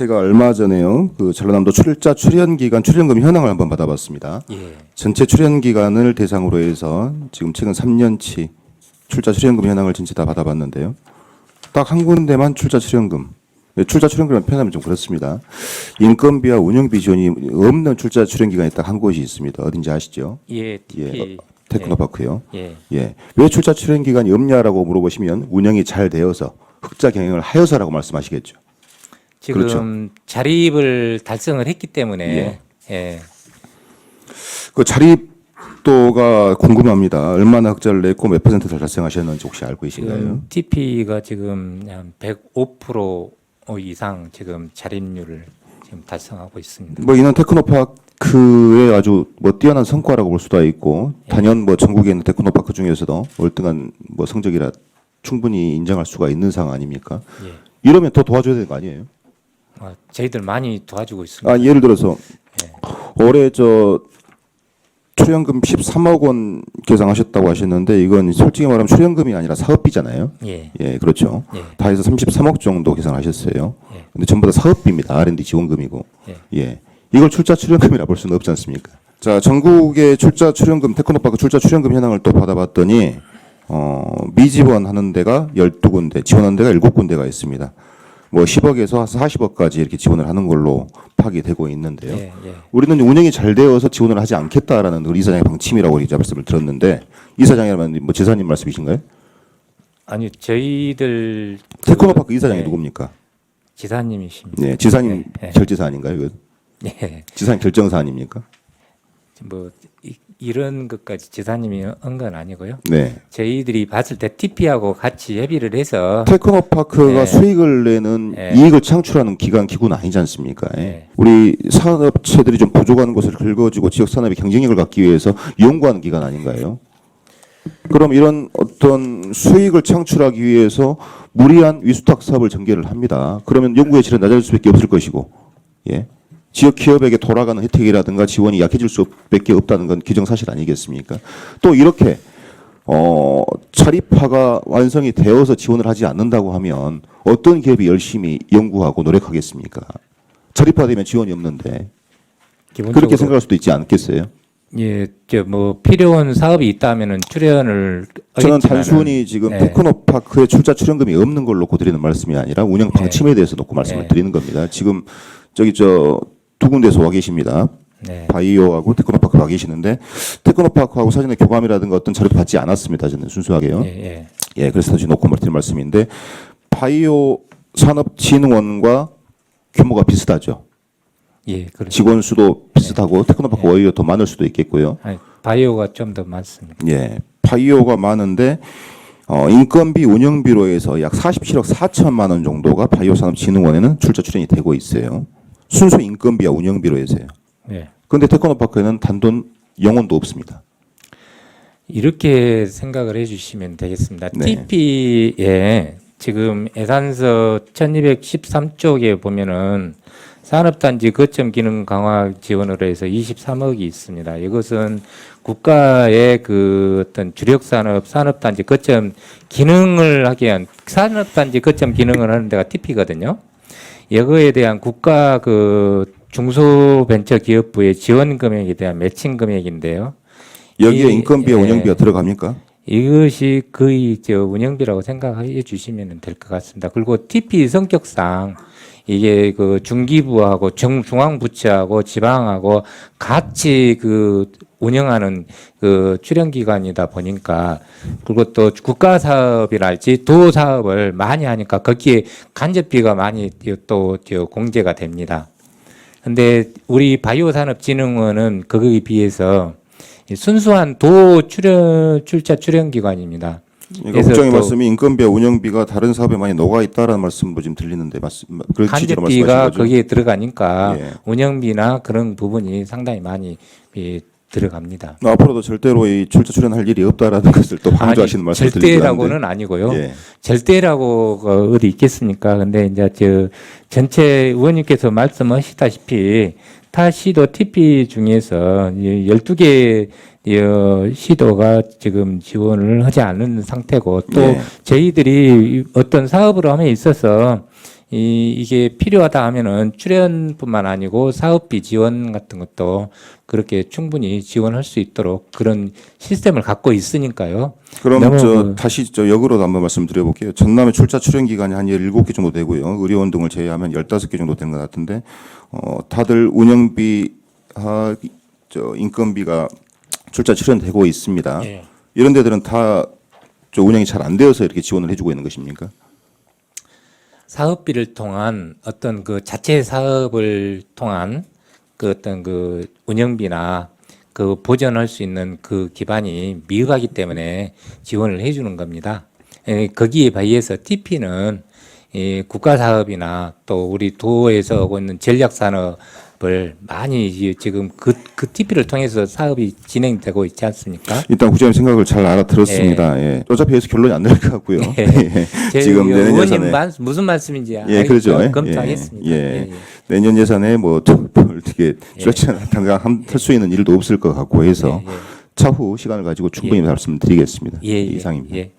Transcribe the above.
제가 얼마 전에요 그 전라남도 출자 출연 기간 출연금 현황을 한번 받아봤습니다. 예. 전체 출연 기간을 대상으로 해서 지금 최근 3년치 출자 출연금 현황을 전체 다 받아봤는데요. 딱 한 군데만 출자 출연금. 네, 출자 출연금을 표현하면 좀 그렇습니다. 인건비와 운영비 지원이 없는 출자 출연 기간이 딱 한 곳이 있습니다. 어딘지 아시죠? 예. TP. 테크노파크요. 예. 예. 왜 출자 출연 기간이 없냐라고 물어보시면 운영이 잘 되어서 흑자 경영을 하여서라고 말씀하시겠죠. 지금 그렇죠. 자립을 달성을 했기 때문에 예. 그 자립도가 궁금합니다. 얼마나 흑자를 냈고 몇 퍼센트를 달성하셨는지 혹시 알고 계신가요? TP가 지금 한 105% 이상 지금 자립률을 지금 달성하고 있습니다. 뭐 이는 테크노파크의 아주 뭐 뛰어난 성과라고 볼 수도 있고 단연 뭐 전국에 있는 테크노파크 중에서도 월등한 뭐 성적이라 충분히 인정할 수가 있는 상황 아닙니까? 예. 이러면 더 도와줘야 되는 거 아니에요? 아, 저희들 많이 도와주고 있습니다. 아 예를 들어서 올해 저 출연금 13억 원 계상하셨다고 하셨는데 이건 솔직히 말하면 출연금이 아니라 사업비잖아요. 예. 예, 그렇죠. 예. 다 해서 33억 정도 계산하셨어요. 예. 근데 전부 다 사업비입니다. R&D 지원금이고. 예. 예. 이걸 출자 출연금이라 볼 수는 없지 않습니까? 자, 전국의 출자 출연금 테크노파크 출자 출연금 현황을 또 받아봤더니 어, 미지원 하는 데가 12군데, 지원하는 데가 7군데가 있습니다. 뭐 10억에서 40억까지 이렇게 지원을 하는 걸로 파악이 되고 있는데요. 예. 예. 우리는 운영이 잘 되어서 지원을 하지 않겠다라는 우리 이사장의 방침이라고 이제 말씀을 들었는데 이사장이라면 뭐 지사님 말씀이신가요? 아니 저희들 테크노파크 이사장이 예. 누굽니까? 지사님이십니다. 네, 지사님 예, 예. 결제사 아닌가요? 이거 예. 지사님 결정사 아닙니까? 뭐 이, 이런 것까지 지사님이 한 건 아니고요. 네. 저희들이 봤을 때 TP하고 같이 협의를 해서 테크노파크가 네. 수익을 내는 네. 이익을 창출하는 기관 기구는 아니지 않습니까? 예. 네. 우리 산업체들이 좀 부족한 것을 긁어주고 지역 산업의 경쟁력을 갖기 위해서 연구하는 기관 아닌가요? 그럼 이런 어떤 수익을 창출하기 위해서 무리한 위수탁 사업을 전개를 합니다. 그러면 연구의 질은 낮아질 수밖에 없을 것이고, 예. 지역 기업에게 돌아가는 혜택이라든가 지원이 약해질 수밖에 없다는 건 기정사실 아니겠습니까? 또 이렇게 어, 차립화가 완성이 되어서 지원을 하지 않는다고 하면 어떤 기업이 열심히 연구하고 노력하겠습니까? 차립화되면 지원이 없는데 기본적으로 그렇게 생각할 수도 있지 않겠어요? 예, 저뭐 필요한 사업이 있다면은 출연을 저는 단순히 지금 네. 테크노 파크에 출자 출연금이 없는 걸 놓고 드리는 말씀이 아니라 운영 방침에 대해서 놓고 말씀을 네. 드리는 겁니다. 지금 저기 저 두 군데서 와 계십니다. 네. 바이오하고 테크노파크 와 계시는데 테크노파크하고 사전에 교감이라든가 어떤 자료도 받지 않았습니다. 저는 순수하게요. 예, 예. 예, 그래서 다시 놓고 드리는 말씀인데 바이오 산업진흥원과 규모가 비슷하죠. 예, 그렇죠. 직원 수도 비슷하고 테크노파크 오히려 더 많을 수도 있겠고요. 아니, 바이오가 좀 더 많습니다. 예, 바이오가 많은데 어, 인건비 운영비로 해서 약 47억 4천만 원 정도가 바이오 산업진흥원에는 출자 출연이 되고 있어요. 순수 인건비와 운영비로 해서요. 예. 그런데 테크노파크에는 단돈 영원도 없습니다. 이렇게 생각을 해주시면 되겠습니다. 네. TP에 지금 예산서 1213쪽에 보면은 산업단지 거점 기능 강화 지원으로 해서 23억이 있습니다. 이것은 국가의 그 어떤 주력 산업, 산업단지 거점 기능을 하기 위한 산업단지 거점 기능을 하는 데가 TP거든요. 이거에 대한 국가 그 중소벤처기업부의 지원 금액에 대한 매칭 금액인데요. 여기에 이- 인건비와 예. 운영비가 들어갑니까? 이것이 거의 저 운영비라고 생각해 주시면 될 것 같습니다. 그리고 TP 성격상 이게 그 중기부하고 중, 중앙부처하고 지방하고 같이 그 운영하는 그 출연 기관이다 보니까 그리고 또 국가 사업이랄지 도 사업을 많이 하니까 거기에 간접비가 많이 또저 공제가 됩니다. 근데 우리 바이오산업진흥원은 거기에 비해서 순수한 도 출연 출자 출연 기관입니다. 그러니까 국장의 또 말씀이 인건비와 운영비가 다른 사업에 많이 녹아 있다라는 말씀도 지금 들리는데 맞습 그 취지로 말씀하신 간접비가 거죠? 거기에 들어가니까 예. 운영비나 그런 부분이 상당히 많이 이, 들어갑니다. 뭐 앞으로도 절대로 이 출자 출연할 일이 없다라는 것을 또 강조하시는 말씀 드리는 절대라고는 아니고요. 예. 절대라고가 어디 있겠습니까? 근데 이제 저 전체 의원님께서 말씀하시다시피 타 시도 TP 중에서 12개 시도가 지금 지원을 하지 않은 상태고 또 예. 저희들이 어떤 사업을 함에 있어서 이, 이게 필요하다 하면은 출연뿐만 아니고 사업비 지원 같은 것도 그렇게 충분히 지원할 수 있도록 그런 시스템을 갖고 있으니까요. 그럼 저 그- 다시 저 역으로 한번 말씀드려 볼게요. 전남의 출자 출연 기간이 한 17개 정도 되고요. 의료원 등을 제외하면 15개 정도 되는 것 같은데 어, 다들 운영비 하, 저 인건비가 출자 출연되고 있습니다. 예. 이런 데들은 다 저 운영이 잘 안 되어서 이렇게 지원을 해주고 있는 것입니까? 사업비를 통한 어떤 그 자체 사업을 통한 그 어떤 그 운영비나 그 보전할 수 있는 그 기반이 미흡하기 때문에 지원을 해주는 겁니다. 에, 거기에 비해서 TP는 이 국가 사업이나 또 우리 도에서 하고 있는 전략 산업 을 많이 이 지금 그, 그 TP를 통해서 사업이 진행되고 있지 않습니까? 일단 후장님 생각을 잘 알아들었습니다. 예. 어차피 해서 결론이 안 날 것 같고요. 예. 예. 지금 내년 예산에 말- 무슨 말씀인지 예. 예. 검토하겠습니다. 예. 예, 예. 내년 예산에 뭐 어떻게 수락치는 당장 한- 할수 있는 일도 없을 것 같고 해서 예, 예. 차후 시간을 가지고 충분히 말씀드리겠습니다. 예, 예, 이상입니다. 예.